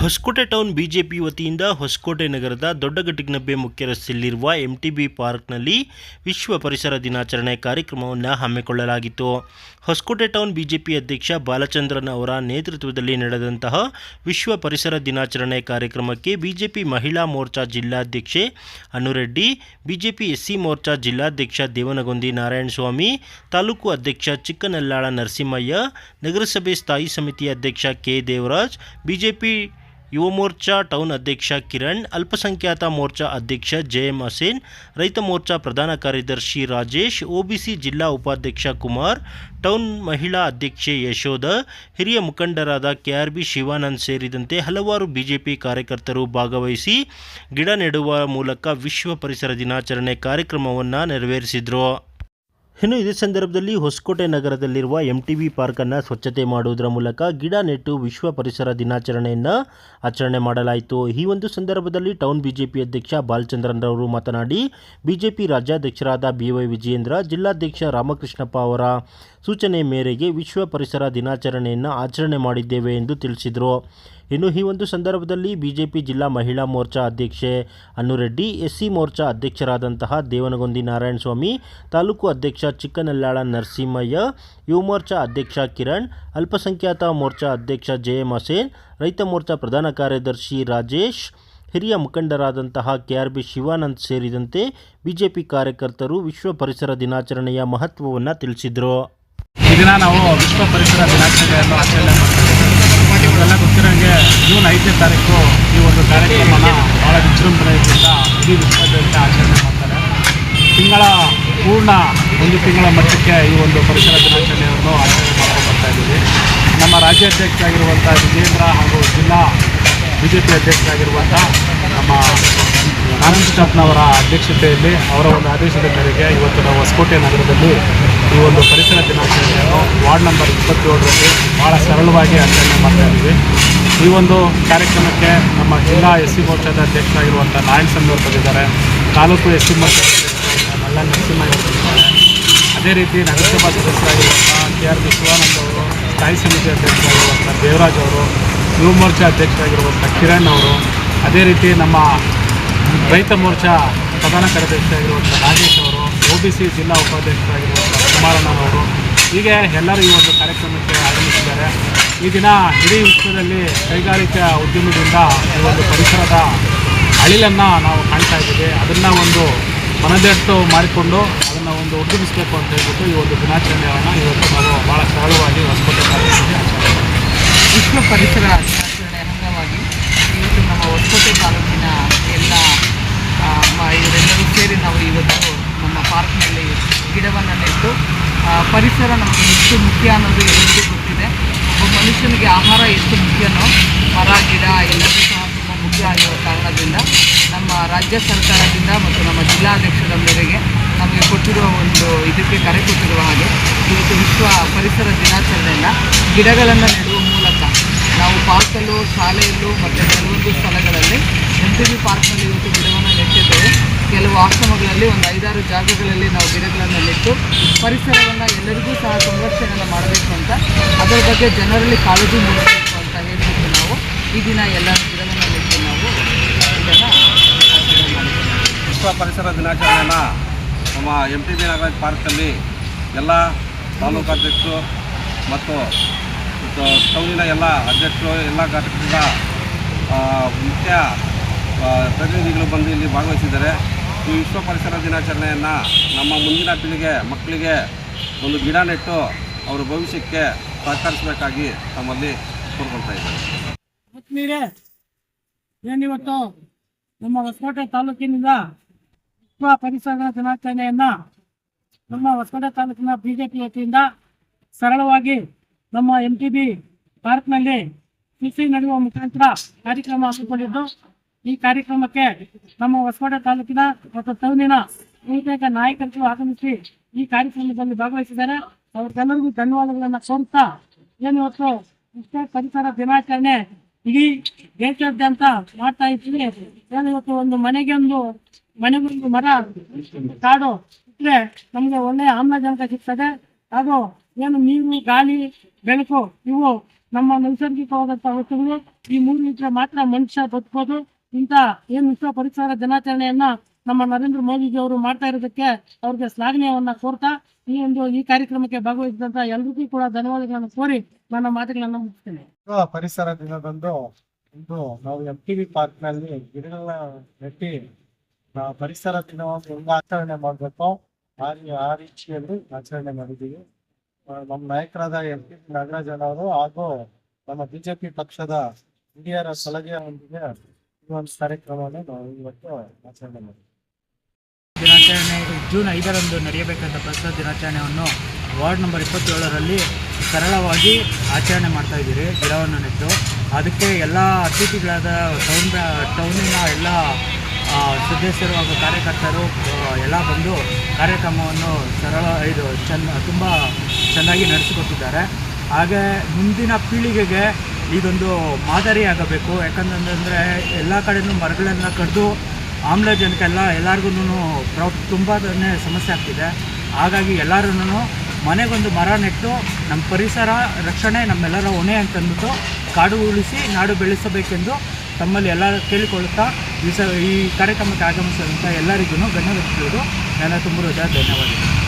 Hosakote town BJP ವತಿಯಿಂದ ಹೊಸಕೋಟೆ ನಗರದ ದೊಡ್ಡಗಟ್ಟಿಗ್ನಬ್ಬೆ ಮುಖ್ಯ ರಸ್ತೆಯಲ್ಲಿರುವ ಎಂಟಿಬಿ ಪಾರ್ಕ್ನಲ್ಲಿ ವಿಶ್ವ ಪರಿಸರ ದಿನಾಚರಣೆ ಕಾರ್ಯಕ್ರಮವನ್ನು ಹಮ್ಮಿಕೊಳ್ಳಲಾಗಿತ್ತು. ಹೊಸಕೋಟೆ ಟೌನ್ ಬಿಜೆಪಿ ಅಧ್ಯಕ್ಷ ಬಾಲಚಂದ್ರನ್ ಅವರ ನೇತೃತ್ವದಲ್ಲಿ ನಡೆದಂತಹ ವಿಶ್ವ ಪರಿಸರ ದಿನಾಚರಣೆ ಕಾರ್ಯಕ್ರಮಕ್ಕೆ ಬಿಜೆಪಿ ಮಹಿಳಾ ಮೋರ್ಚಾ ಜಿಲ್ಲಾಧ್ಯಕ್ಷೆ ಅನುರೆಡ್ಡಿ, ಬಿಜೆಪಿ ಎಸ್ಸಿ ಮೋರ್ಚಾ ಜಿಲ್ಲಾಧ್ಯಕ್ಷ ದೇವನಗೊಂದಿ ನಾರಾಯಣಸ್ವಾಮಿ, ತಾಲೂಕು ಅಧ್ಯಕ್ಷ ಚಿಕ್ಕನಲ್ಲಾಳ ನರಸಿಂಹಯ್ಯ, ನಗರಸಭೆ ಸ್ಥಾಯಿ ಸಮಿತಿ ಅಧ್ಯಕ್ಷ K Devaraj, BJP Yuva Morcha town ಅಧ್ಯಕ್ಷ ಕಿರಣ್, ಅಲ್ಪಸಂಖ್ಯಾತ ಮೋರ್ಚಾ ಅಧ್ಯಕ್ಷ ಜೆಎಂ ಹಸೇನ್, ರೈತ ಮೋರ್ಚಾ ಪ್ರಧಾನ ಕಾರ್ಯದರ್ಶಿ ರಾಜೇಶ್, ಒಬಿಸಿ ಜಿಲ್ಲಾ ಉಪಾಧ್ಯಕ್ಷ ಕುಮಾರ್, ಟೌನ್ ಮಹಿಳಾ ಅಧ್ಯಕ್ಷೆ ಯಶೋಧ, ಹಿರಿಯ ಮುಖಂಡರಾದ ಕೆಆರ್ಬಿ ಶಿವಾನಂದ್ ಸೇರಿದಂತೆ ಹಲವಾರು ಬಿಜೆಪಿ ಕಾರ್ಯಕರ್ತರು ಭಾಗವಹಿಸಿ ಗಿಡ ನೆಡುವ ಮೂಲಕ ವಿಶ್ವ ಪರಿಸರ ದಿನಾಚರಣೆ ಕಾರ್ಯಕ್ರಮವನ್ನು ನೆರವೇರಿಸಿದರು. ಇನ್ನು ಇದೇ ಸಂದರ್ಭದಲ್ಲಿ ಹೊಸಕೋಟೆ ನಗರದಲ್ಲಿರುವ ಎಂ ಟಿ ಬಿ ಪಾರ್ಕನ್ನು ಸ್ವಚ್ಛತೆ ಮಾಡುವುದರ ಮೂಲಕ ಗಿಡ ನೆಟ್ಟು ವಿಶ್ವ ಪರಿಸರ ದಿನಾಚರಣೆಯನ್ನು ಆಚರಣೆ ಮಾಡಲಾಯಿತು. ಈ ಒಂದು ಸಂದರ್ಭದಲ್ಲಿ ಟೌನ್ ಬಿಜೆಪಿ ಅಧ್ಯಕ್ಷ ಬಾಲಚಂದ್ರನ್ ರವರು ಮಾತನಾಡಿ, ಬಿಜೆಪಿ ರಾಜ್ಯಾಧ್ಯಕ್ಷರಾದ ಬಿ ವೈ ವಿಜಯೇಂದ್ರ, ಜಿಲ್ಲಾಧ್ಯಕ್ಷ ರಾಮಕೃಷ್ಣಪ್ಪ ಅವರ ಸೂಚನೆ ಮೇರೆಗೆ ವಿಶ್ವ ಪರಿಸರ ದಿನಾಚರಣೆಯನ್ನು ಆಚರಣೆ ಮಾಡಿದ್ದೇವೆ ಎಂದು ತಿಳಿಸಿದರು. ಇನ್ನು ಈ ಒಂದು ಸಂದರ್ಭದಲ್ಲಿ ಬಿಜೆಪಿ ಜಿಲ್ಲಾ ಮಹಿಳಾ ಮೋರ್ಚಾ ಅಧ್ಯಕ್ಷೆ ಅನ್ನುರೆಡ್ಡಿ, ಎಸ್ಸಿ ಮೋರ್ಚಾ ಅಧ್ಯಕ್ಷರಾದಂತಹ ದೇವನಗೊಂದಿ ನಾರಾಯಣಸ್ವಾಮಿ ತಾಲೂಕು ಅಧ್ಯಕ್ಷ ಚಿಕ್ಕನಲ್ಲಾಳ ನರಸಿಂಹಯ್ಯ ಯುವ ಮೋರ್ಚಾ ಅಧ್ಯಕ್ಷ ಕಿರಣ್, ಅಲ್ಪಸಂಖ್ಯಾತ ಮೋರ್ಚಾ ಅಧ್ಯಕ್ಷ ಜೆ ಎಂ ಹಸೇನ್, ರೈತ ಮೋರ್ಚಾ ಪ್ರಧಾನ ಕಾರ್ಯದರ್ಶಿ ರಾಜೇಶ್, ಹಿರಿಯ ಮುಖಂಡರಾದಂತಹ ಕೆಆರ್ಬಿ ಶಿವಾನಂದ್ ಸೇರಿದಂತೆ ಬಿಜೆಪಿ ಕಾರ್ಯಕರ್ತರು ವಿಶ್ವ ಪರಿಸರ ದಿನಾಚರಣೆಯ ಮಹತ್ವವನ್ನು ತಿಳಿಸಿದರು. ಈ ದಿನ ನಾವು ವಿಶ್ವ ಪರಿಸರ ದಿನಾಚರಣೆಯನ್ನು ಆಚರಣೆ ನಿಮಗೆಲ್ಲ ಗೊತ್ತಿರೋಂಗೆ ಜೂನ್ ಐದನೇ ತಾರೀಕು ಈ ಒಂದು ಕಾರ್ಯಕ್ರಮನ ಭಾಳ ವಿಜೃಂಭಣೆಯಿಂದ ಇಡೀ ವಿಶ್ವಾದ್ಯಂತ ಆಚರಣೆ ಮಾಡ್ತಾರೆ. ತಿಂಗಳ ಪೂರ್ಣ ಒಂದು ತಿಂಗಳ ಮಟ್ಟಕ್ಕೆ ಈ ಒಂದು ಪರಿಸರ ದಿನಾಚರಣೆಯನ್ನು ಆಚರಣೆ ಮಾಡ್ಕೊಂಡು ಬರ್ತಾ ಇದ್ದೀವಿ. ನಮ್ಮ ರಾಜ್ಯಾಧ್ಯಕ್ಷರಾಗಿರುವಂಥ ವಿಜೇಂದ್ರ ಹಾಗೂ ಜಿಲ್ಲಾ ಬಿ ಜೆ ಪಿ ನಮ್ಮ ಆನಂದ್ ಅಧ್ಯಕ್ಷತೆಯಲ್ಲಿ ಅವರ ಒಂದು ಆದೇಶದ ಮೇರೆಗೆ ಇವತ್ತು ನಾವು ಹೊಸಕೋಟೆ ನಗರದಲ್ಲಿ ಈ ಒಂದು ಪರಿಸರ ದಿನಾಚರಣೆಯನ್ನು ವಾರ್ಡ್ ನಂಬರ್ ಇಪ್ಪತ್ತೇಳರಲ್ಲಿ ಭಾಳ ಸರಳವಾಗಿ ಆಚರಣೆ ಮಾಡ್ತಾ ಇದ್ದೀವಿ. ಈ ಒಂದು ಕಾರ್ಯಕ್ರಮಕ್ಕೆ ನಮ್ಮ ಜಿಲ್ಲಾ ಎಸ್ ಸಿ ಮೋರ್ಚಾದ ಅಧ್ಯಕ್ಷರಾಗಿರುವಂಥ ನಾರಾಯಣ ಸ್ವಾಮಿ ಬಂದಿದ್ದಾರೆ. ತಾಲೂಕು ಎಸ್ ಸಿ ಮೋರ್ಚಾ ಮಲ್ಲ ಬಂದಿದ್ದಾರೆ. ಅದೇ ರೀತಿ ನಗರಸಭಾ ಸದಸ್ಯರಾಗಿರುವಂಥ ಕೆ ಆರ್ ಬಿ ಶಿವಾನಂದ್ ಅವರು, ಸ್ಥಾಯಿ ಸಮಿತಿ ಅಧ್ಯಕ್ಷರಾಗಿರುವಂಥ ದೇವರಾಜ್ ಅವರು, ಯುವ ಮೋರ್ಚಾ ಅಧ್ಯಕ್ಷರಾಗಿರುವಂಥ ಕಿರಣ್ ಅವರು, ಅದೇ ರೀತಿ ನಮ್ಮ ರೈತ ಮೋರ್ಚಾ ಪ್ರಧಾನ ಕಾರ್ಯದರ್ಶಿಯಾಗಿರುವಂಥ ರಾಜೇಶ್ ಅವರು ಬಿ ಸಿ ಜಿಲ್ಲಾ ಉಪಾಧ್ಯಕ್ಷರಾಗಿರುವಂಥ ಕುಮಾರಣ್ಣನವರು. ಹೀಗೆ ಎಲ್ಲರೂ ಈ ಒಂದು ಕಾರ್ಯಕ್ರಮಕ್ಕೆ ಆಗಮಿಸಿದ್ದಾರೆ. ಈ ದಿನ ಇಡೀ ವಿಶ್ವದಲ್ಲಿ ಕೈಗಾರಿಕಾ ಉದ್ಯಮದಿಂದ ಈ ಒಂದು ಪರಿಸರದ ಅಳಿಲನ್ನು ನಾವು ಕಾಣ್ತಾ ಇದ್ದೀವಿ. ಅದನ್ನು ಒಂದು ಮನದಟ್ಟು ಮಾಡಿಕೊಂಡು ಅದನ್ನು ಒಂದು ಉದ್ಯಮಿಸಬೇಕು ಅಂತ ಹೇಳ್ಬಿಟ್ಟು ಈ ಒಂದು ದಿನಾಚರಣೆಯನ್ನು ಇವತ್ತು ನಾವು ಭಾಳ ಸರಳವಾಗಿ ಹೊಸಕೋಟೆ ತಾಲೂಕಿನಲ್ಲಿ ವಿಶ್ವ ಪರಿಸರ ದಿನಾಚರಣೆ ಅಂಗವಾಗಿ ಇವತ್ತು ನಮ್ಮ ಹೊಸಕೋಟೆ ತಾಲೂಕಿನ ಎಲ್ಲ ಇವರೆಲ್ಲರೂ ಸೇರಿ ನಾವು ಇವತ್ತು ಪಾರ್ಕ್ನಲ್ಲಿ ಗಿಡವನ್ನು ನೆಟ್ಟು ಪರಿಸರ ನಮಗೆ ಎಷ್ಟು ಮುಖ್ಯ ಅನ್ನೋದು ಎಲ್ಲರಿಗೂ ಗೊತ್ತಿದೆ. ಒಬ್ಬ ಮನುಷ್ಯನಿಗೆ ಆಹಾರ ಎಷ್ಟು ಮುಖ್ಯನೋ, ಮರ, ಗಿಡ ಎಲ್ಲವೂ ಸಹ ತುಂಬ ಮುಖ್ಯ ಆಗಿರೋ ಕಾರಣದಿಂದ ನಮ್ಮ ರಾಜ್ಯ ಸರ್ಕಾರದಿಂದ ಮತ್ತು ನಮ್ಮ ಜಿಲ್ಲಾಧ್ಯಕ್ಷರ ಮೇರೆಗೆ ನಮಗೆ ಕೊಟ್ಟಿರುವ ಒಂದು ಇದಕ್ಕೆ ಕರೆ ಕೊಟ್ಟಿರುವ ಹಾಗೆ, ಇವತ್ತು ವಿಶ್ವ ಪರಿಸರ ದಿನಾಚರಣೆಯನ್ನು ಗಿಡಗಳನ್ನು ನೆಡುವ ಮೂಲಕ ನಾವು ಪಾರ್ಕಲ್ಲೂ, ಶಾಲೆಯಲ್ಲೂ ಮತ್ತು ಕೆಲವೊಂದು ಸ್ಥಳಗಳಲ್ಲಿ ಎಂ ಬಿ ಪಾರ್ಕ್ನಲ್ಲಿ ಇವತ್ತು ಗಿಡವನ್ನು ನೆಟ್ಟಿದ್ದೇವೆ. ಕೆಲವು ಆಶ್ರಮಗಳಲ್ಲಿ ಒಂದು ಐದಾರು ಜಾಗಗಳಲ್ಲಿ ನಾವು ಗಿಡಗಳನ್ನು ನೆಟ್ಟು ಪರಿಸರವನ್ನು ಎಲ್ಲರಿಗೂ ಸಹ ಸಂರಕ್ಷಣೆಯನ್ನು ಮಾಡಬೇಕು ಅಂತ. ಅದರ ಬಗ್ಗೆ ಜನರಲ್ಲಿ ಕಾಳಜಿ ಮೂಡಿಸಬೇಕು ಅಂತ ಹೇಳಿಬಿಟ್ಟು ನಾವು ಈ ದಿನ ಎಲ್ಲ ಗಿಡಗಳನ್ನು ನೆಟ್ಟು ನಾವು ಇದನ್ನು ವಿಶ್ವ ಪರಿಸರ ದಿನಾಚರಣೆಯನ್ನು ನಮ್ಮ ಎಂ ಟಿ ಬಿ ನಾಗರಾಜ್ ಪಾರ್ಕಲ್ಲಿ ಎಲ್ಲ ತಾಲೂಕಾಧ್ಯಕ್ಷರು ಮತ್ತು ತ- ಟೌನಿನ ಎಲ್ಲ ಅಧ್ಯಕ್ಷರು, ಎಲ್ಲ ಘಟಕದ ಮುಖ್ಯ ಪ್ರತಿನಿಧಿಗಳು ಬಂದು ಇಲ್ಲಿ ಭಾಗವಹಿಸಿದ್ದಾರೆ. ಈ ವಿಶ್ವ ಪರಿಸರ ದಿನಾಚರಣೆಯನ್ನು ನಮ್ಮ ಮುಂದಿನ ಪೀಳಿಗೆ, ಮಕ್ಕಳಿಗೆ ಒಂದು ಗಿಡ ನೆಟ್ಟು ಅವರ ಭವಿಷ್ಯಕ್ಕೆ ಸಹಕರಿಸಬೇಕಾಗಿ ತಮ್ಮಲ್ಲಿ ಕೋರ್ಕೊಳ್ತಾ ಇದ್ದಾರೆ ಏನಿವತ್ತು ನಮ್ಮ ಹೊಸಕೋಟೆ ತಾಲೂಕಿನಿಂದ ವಿಶ್ವ ಪರಿಸರ ದಿನಾಚರಣೆಯನ್ನು ನಮ್ಮ ಹೊಸಕೋಟೆ ತಾಲೂಕಿನ ಬಿಜೆಪಿ ವತಿಯಿಂದ ಸರಳವಾಗಿ ನಮ್ಮ ಎಂ ಟಿ ಬಿ ಪಾರ್ಕ್ನಲ್ಲಿ ಕೃಷಿ ನಡೆಯುವ ಮುಖಾಂತರ ಕಾರ್ಯಕ್ರಮ ಹಮ್ಮಿಕೊಂಡಿದ್ದು ಈ ಕಾರ್ಯಕ್ರಮಕ್ಕೆ ನಮ್ಮ ಹೊಸಕೋಟೆ ತಾಲೂಕಿನ ಮತ್ತು ತೌನಿನ ಬಹುತೇಕ ನಾಯಕರು ಆಗಮಿಸಿ ಈ ಕಾರ್ಯಕ್ರಮದಲ್ಲಿ ಭಾಗವಹಿಸಿದ್ದಾರೆ. ಅವ್ರಿಗೆಲ್ಲರಿಗೂ ಧನ್ಯವಾದಗಳನ್ನು ಏನು ಏನಿವತ್ತು ವಿಶ್ವ ಪರಿಸರ ದಿನಾಚರಣೆ ಇಡೀ ದೇಶಾದ್ಯಂತ ಮಾಡ್ತಾ ಇದ್ದೀವಿ. ಏನು ಇವತ್ತು ಒಂದು ಮನೆಗೆ ಒಂದು ಮನೆಗೊಂದು ಮರ ಕಾಡು ಇದ್ರೆ ನಮಗೆ ಒಳ್ಳೆಯ ಆಮ್ಲಜನಕ ಸಿಗ್ತದೆ. ಹಾಗೂ ಏನು ನೀರು, ಗಾಳಿ, ಬೆಳಕು ಇವು ನಮ್ಮ ನೈಸರ್ಗಿಕವಾದಂತಹ ವಸ್ತುಗಳು. ಈ ಮೂರು ಇದ್ರೆ ಮಾತ್ರ ಮನುಷ್ಯ ಬದುಕೋದು ಇಂಥ ಏನು ವಿಶ್ವ ಪರಿಸರ ದಿನಾಚರಣೆಯನ್ನ ನಮ್ಮ ನರೇಂದ್ರ ಮೋದಿಜಿ ಅವರು ಮಾಡ್ತಾ ಇರೋದಕ್ಕೆ ಅವ್ರಿಗೆ ಶ್ಲಾಘನೀಯವನ್ನ ಕೋರ್ತಾ ಈ ಒಂದು ಈ ಕಾರ್ಯಕ್ರಮಕ್ಕೆ ಭಾಗವಹಿಸಿದಂತ ಎಲ್ರಿಗೂ ಕೂಡ ಧನ್ಯವಾದಗಳನ್ನು ಕೋರಿ ನನ್ನ ಮಾತುಗಳನ್ನ ಮುಗಿಸ್ತೇನೆ. ಪರಿಸರ ದಿನದಂದು ಇಂದು ನಾವು ಎಂ ಟಿ ವಿ ಪಾರ್ಕ್ನಲ್ಲಿ ಗಿಡಗಳನ್ನ ನೆಟ್ಟಿ ಪರಿಸರ ದಿನವನ್ನು ಹೆಂಗ ಆಚರಣೆ ಮಾಡಬೇಕು ಆ ಆ ರೀತಿಯಲ್ಲಿ ಆಚರಣೆ ಮಾಡಿದ್ದೀವಿ. ಆ, ನಮ್ಮ ನಾಯಕರಾದ ಎಂ ಪಿ ನಾಗರಾಜನ್ ಅವರು ಹಾಗೂ ನಮ್ಮ ಬಿಜೆಪಿ ಪಕ್ಷದ ಹಿರಿಯರ ಸಲಹೆಯೊಂದಿಗೆ ದಿನಾಚರಣೆ ಜೂನ್ ಐದರಂದು ನಡೆಯಬೇಕಾದ ಪ್ರಸ್ತುತ ದಿನಾಚರಣೆಯನ್ನು ವಾರ್ಡ್ ನಂಬರ್ ಇಪ್ಪತ್ತೇಳರಲ್ಲಿ ಸರಳವಾಗಿ ಆಚರಣೆ ಮಾಡ್ತಾ ಇದ್ದೀರಿ, ಗಿಡವನ್ನು ನೆಟ್ಟು. ಅದಕ್ಕೆ ಎಲ್ಲ ಅತಿಥಿಗಳಾದ ಟೌನ್ ಟೌನಿನ ಎಲ್ಲ ಸದಸ್ಯರು ಹಾಗೂ ಕಾರ್ಯಕರ್ತರು ಎಲ್ಲ ಬಂದು ಕಾರ್ಯಕ್ರಮವನ್ನು ಸರಳ, ಇದು ಚೆನ್ನ ತುಂಬ ಚೆನ್ನಾಗಿ ನಡೆಸಿಕೊಟ್ಟಿದ್ದಾರೆ. ಹಾಗೆ ಮುಂದಿನ ಪೀಳಿಗೆಗೆ ಇದೊಂದು ಮಾದರಿಯಾಗಬೇಕು ಯಾಕಂತಂದರೆ ಎಲ್ಲ ಕಡೆಯೂ ಮರಗಳನ್ನು ಕಡಿದು ಆಮ್ಲಜನಕ ಎಲ್ಲ ಎಲ್ಲರಿಗೂ ಪ್ರ ತುಂಬಾ ಸಮಸ್ಯೆ ಆಗ್ತಿದೆ. ಹಾಗಾಗಿ ಎಲ್ಲರೂ ಮನೆಗೊಂದು ಮರ ನೆಟ್ಟು ನಮ್ಮ ಪರಿಸರ ರಕ್ಷಣೆ ನಮ್ಮೆಲ್ಲರ ಹೊಣೆ ಅಂತಂದ್ಬಿಟ್ಟು ಕಾಡು ಉಳಿಸಿ ನಾಡು ಬೆಳೆಸಬೇಕೆಂದು ತಮ್ಮಲ್ಲಿ ಎಲ್ಲ ಕೇಳಿಕೊಳ್ಳುತ್ತಾ ಈ ಸ, ಈ ಕಾರ್ಯಕ್ರಮಕ್ಕೆ ಆಗಮಿಸಿದಂಥ ಎಲ್ಲರಿಗೂ ಗಣ್ಯ ವ್ಯಕ್ತಿಗಳು ನನ್ನ ತುಂಬ ಧನ್ಯವಾದಗಳು.